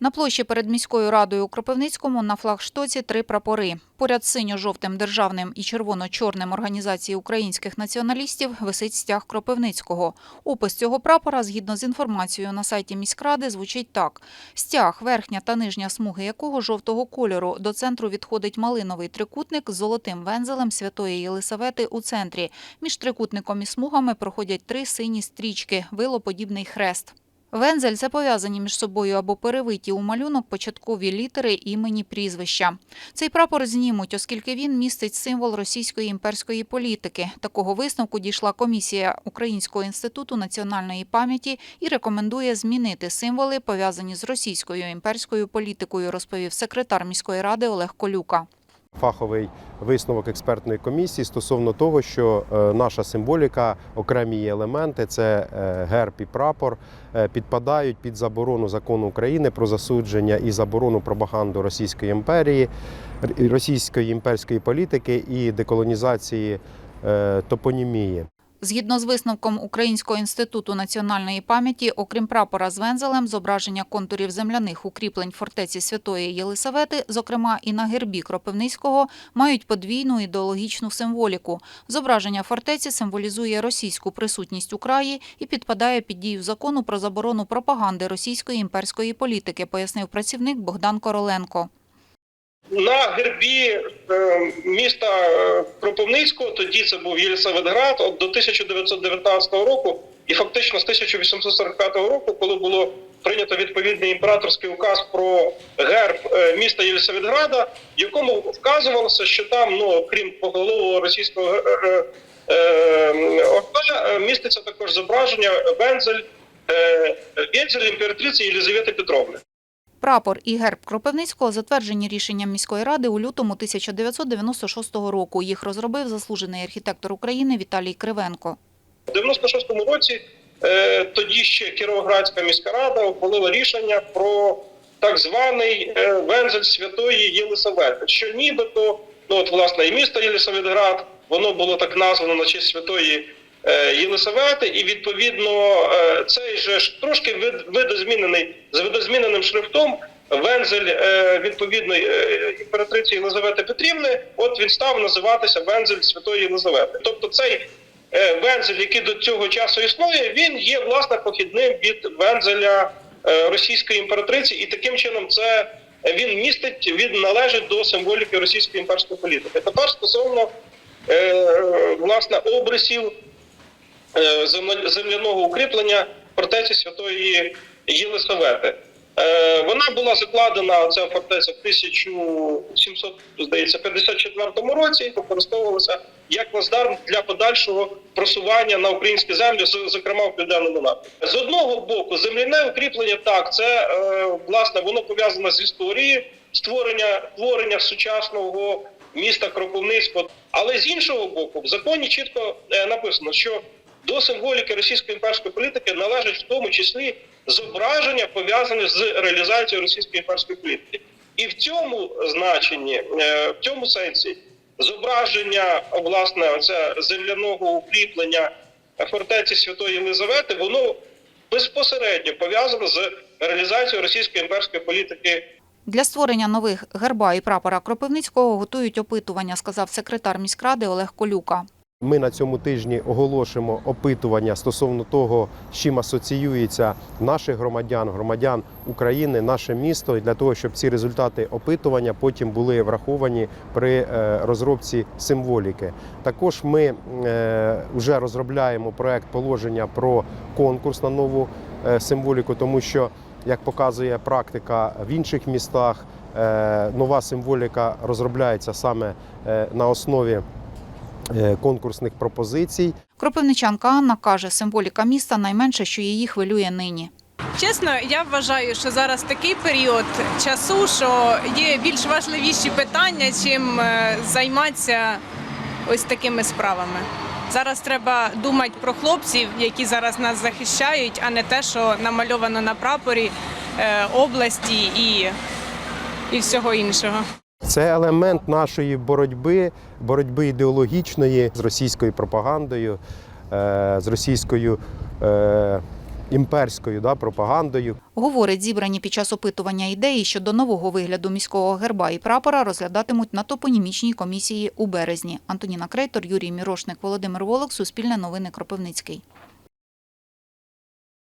На площі перед міською радою у Кропивницькому на флагштоці три прапори. Поряд синьо-жовтим державним і червоно-чорним організації українських націоналістів висить стяг Кропивницького. Опис цього прапора, згідно з інформацією на сайті міськради, звучить так: стяг, верхня та нижня смуги якого жовтого кольору. До центру відходить малиновий трикутник з золотим вензелем Святої Єлисавети у центрі. Між трикутником і смугами проходять три сині стрічки, вилоподібний хрест. Вензель це пов'язані між собою або перевиті у малюнок початкові літери імені прізвища. Цей прапор знімуть, оскільки він містить символ російської імперської політики. Такого висновку дійшла комісія Українського інституту національної пам'яті і рекомендує змінити символи, пов'язані з російською імперською політикою, розповів секретар міської ради Олег Колюка. Фаховий висновок експертної комісії стосовно того, що е, наша символіка, окремі її елементи, це е, герб і прапор, е, підпадають під заборону закону України про засудження і заборону пропаганду Російської імперії, російської імперської політики і деколонізації топонімії. Згідно з висновком Українського інституту національної пам'яті, окрім прапора з вензелем, зображення контурів земляних укріплень фортеці Святої Єлисавети, зокрема і на гербі Кропивницького, мають подвійну ідеологічну символіку. Зображення фортеці символізує російську присутність у краї і підпадає під дію закону про заборону пропаганди російської імперської політики, пояснив працівник Богдан Короленко. На гербі е, міста е, Кропивницького, тоді це був Єлисаветград, от до 1919 року, і фактично з 1845 року, коли було прийнято відповідний імператорський указ про герб е, міста Єлисаветграда, в якому вказувалося, що там, ну крім поголового російського е, е, міститься також зображення вензель вензель імператриці Єлизавети Петровни. Прапор і герб Кропивницького затверджені рішенням міської ради у лютому 1996 року. Їх розробив заслужений архітектор України Віталій Кривенко. У 96-му році е, тоді ще Кіровоградська міська рада ухвалила рішення про так званий е, вензель Святої Єлисавети, що нібито, ну от власне і місто Єлисаветград, воно було так названо на честь Святої Єлисавети, і відповідно е, цей же трошки видозмінений з видозміненим шрифтом. Вензель е, відповідної е, імператриці Єлизавети Петрівни, от він став називатися Вензель Святої Єлизавети. Тобто цей е, вензель, який до цього часу існує, він є власне похідним від вензеля е, російської імператриці, і таким чином це е, він містить, він належить до символіки російської імперської політики. Тепер стосовно е, власне обрисів е, земляного укріплення фортеці Святої Єлисавети. Е, Вона була закладена ця фортеця в 1754 році. Використовувалася як плацдарм для подальшого просування на українські землі, зокрема в південному напрямку. З одного боку, земляне укріплення так, це е, власне воно пов'язане з історією створення творення сучасного міста Кропивницького. Але з іншого боку, в законі чітко е, написано, що до символіки російської імперської політики належить в тому числі зображення пов'язане з реалізацією російської імперської політики. І в цьому значенні, е, в цьому сенсі, зображення власне оце земляного укріплення фортеці Святої Єлизавети, воно безпосередньо пов'язане з реалізацією російської імперської політики Для створення нових герба і прапора Кропивницького готують опитування, сказав секретар міськради Олег Колюка. Ми на цьому тижні оголошимо опитування стосовно того, з чим асоціюється наших громадян, громадян України, наше місто, для того, щоб ці результати опитування потім були враховані при е, розробці символіки. Також ми вже розробляємо проект положення про конкурс на нову е, символіку, тому що, як показує практика в інших містах, е, нова символіка розробляється саме е, на основі е, конкурсних пропозицій. Кропивничанка Анна каже, символіка міста найменше, що її хвилює нині. Чесно, я вважаю, що зараз такий період часу, що є більш важливіші питання, чим е, займатися ось такими справами. Зараз треба думати про хлопців, які зараз нас захищають, а не те, що намальовано на прапорі е, області і, і всього іншого. Це елемент нашої боротьби, боротьби ідеологічної з російською пропагандою, е, з російською е, імперською да, пропагандою. Говорить, зібрані під час опитування ідеї щодо нового вигляду міського герба і прапора розглядатимуть на топонімічній комісії у березні. Антоніна Крейтор, Юрій Мірошник, Володимир Волок, Суспільне новини Кропивницький.